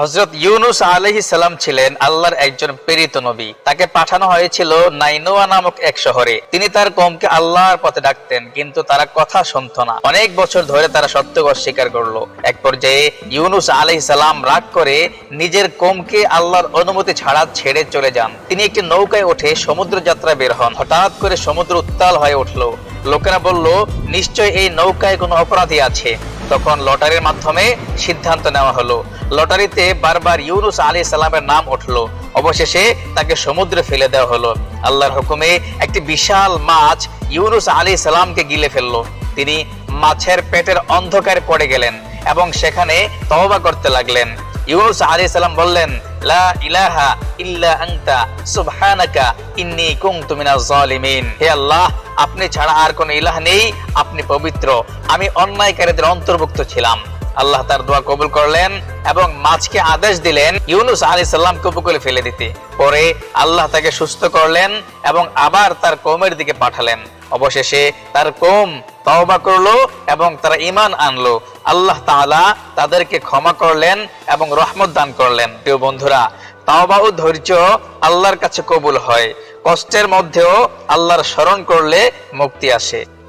হজরত ইউনুস আলহি সালাম ছিলেন আল্লাহর একজন প্রেরিত নবী। তাকে পাঠানো হয়েছিল নাইনোয়া নামক এক শহরে। তিনি তার কমকে আল্লাহর পথে ডাকতেন, কিন্তু তারা কথা শুনত না। অনেক বছর ধরে তারা সত্য অস্বীকার করল। এক পর্যায়ে ইউনুস আলহি সালাম রাগ করে নিজের কমকে আল্লাহর অনুমতি ছাড়া ছেড়ে চলে যান। তিনি একটি নৌকায় উঠে সমুদ্র যাত্রা বের হন। হঠাৎ করে সমুদ্র উত্তাল হয়ে উঠল। লোকেরা বলল, নিশ্চয় এই নৌকায় কোনো অপরাধী আছে? তখন লটারির মাধ্যমে সিদ্ধান্ত নেওয়া হলো। লটারিতে বারবার ইউনুস আলী সালামের নাম উঠল। অবশেষে তাকে সমুদ্রে ফেলে দেওয়া হলো। আল্লাহর হুকুমে একটি বিশাল মাছ ইউনুস আলী সালামকে গিলে ফেলল। তিনি মাছের পেটের অন্ধকারে পড়ে গেলেন এবং সেখানে তওবা করতে লাগলেন। ইউনুস আলী সালাম বললেন, লা ইলাহা ইল্লা আনতা, সুবহানাকা ইন্নী কুনতু মিনাজ জালিমিন হে আল্লাহ আপনি ছাড়া আর কোনো ইলাহ নেই, আপনি পবিত্র। আমি অন্যায়কারীদের অন্তর্ভুক্ত ছিলাম। আল্লাহ তার দোয়া কবুল করলেন এবং মাছকে আদেশ দিলেন ইউনুস আলী সাল্লামকে উপকূলে ফেলে দিতে। পরে আল্লাহ তাকে সুস্থ করলেন এবং আবার তার কৌমের দিকে পাঠালেন। অবশেষে তার কৌম তওবা করল এবং তারা ঈমান আনলো। আল্লাহ তাআলা তাদেরকে ক্ষমা করলেন এবং রহমত দান করলেন। প্রিয় বন্ধুরা তাওবা ও ধৈর্য আল্লাহর কাছে কবুল হয়। কষ্টের মধ্যেও আল্লাহর স্মরণ করলে মুক্তি আসে।